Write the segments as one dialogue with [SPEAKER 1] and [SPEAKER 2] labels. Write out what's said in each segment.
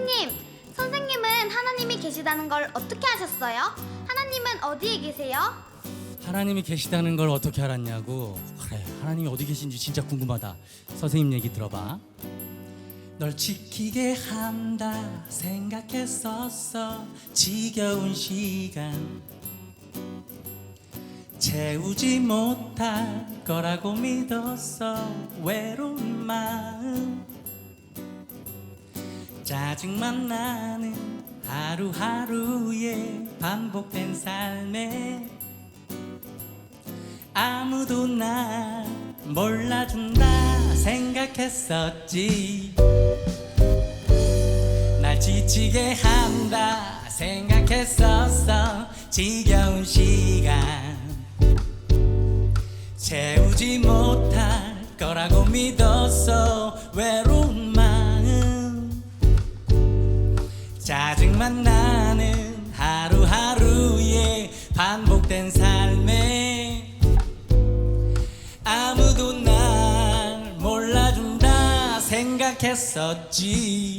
[SPEAKER 1] 선생님, 선생님은 하나님이 계시다는 걸 어떻게 아셨어요? 하나님은 어디에 계세요?
[SPEAKER 2] 하나님이 계시다는 걸 어떻게 알았냐고? 그래 하나님이 어디 계신지 진짜 궁금하다. 선생님 얘기 들어봐. 널 지키게 한다 생각했었어. 지겨운 시간. 채우지 못할 거라고 믿었어. 외로운 마음. 짜증만 나는 하루하루의 반복된 삶에 아무도 날 몰라준다 생각했었지. 날 지치게 한다 생각했었어. 지겨운 시간 채우지 못할 거라고 믿었어. 외로운 생각했었지.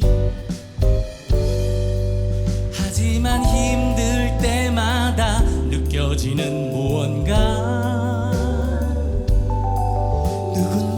[SPEAKER 2] 하지만 힘들 때마다 느껴지는 무언가. 누군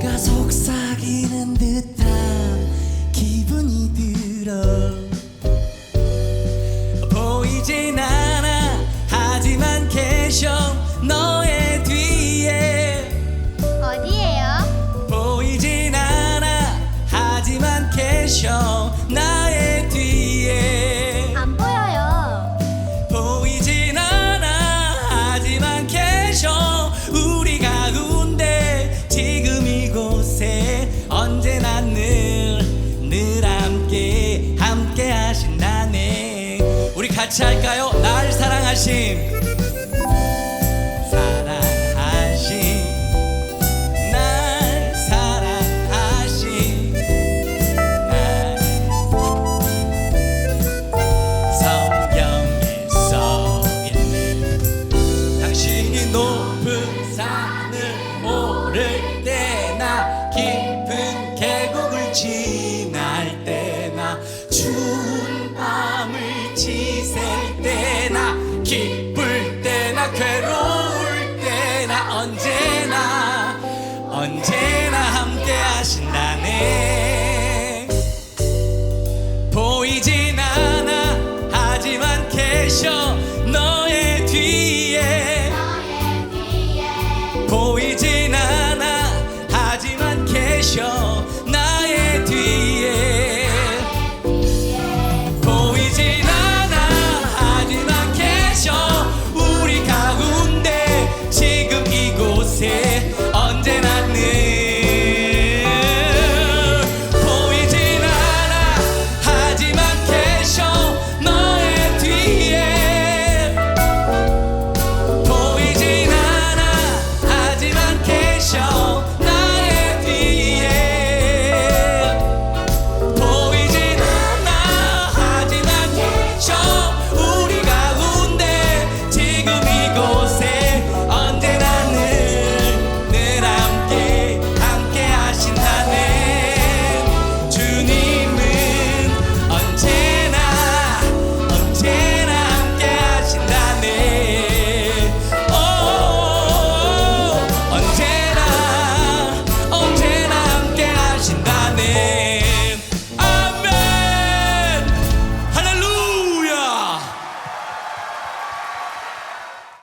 [SPEAKER 2] 같이 할까요? 날 사랑하심 사랑하심 날 사랑하심 날 성경에 써있는 당신이 높은 산을 오를 지샐 때나 기쁠 때나 괴로울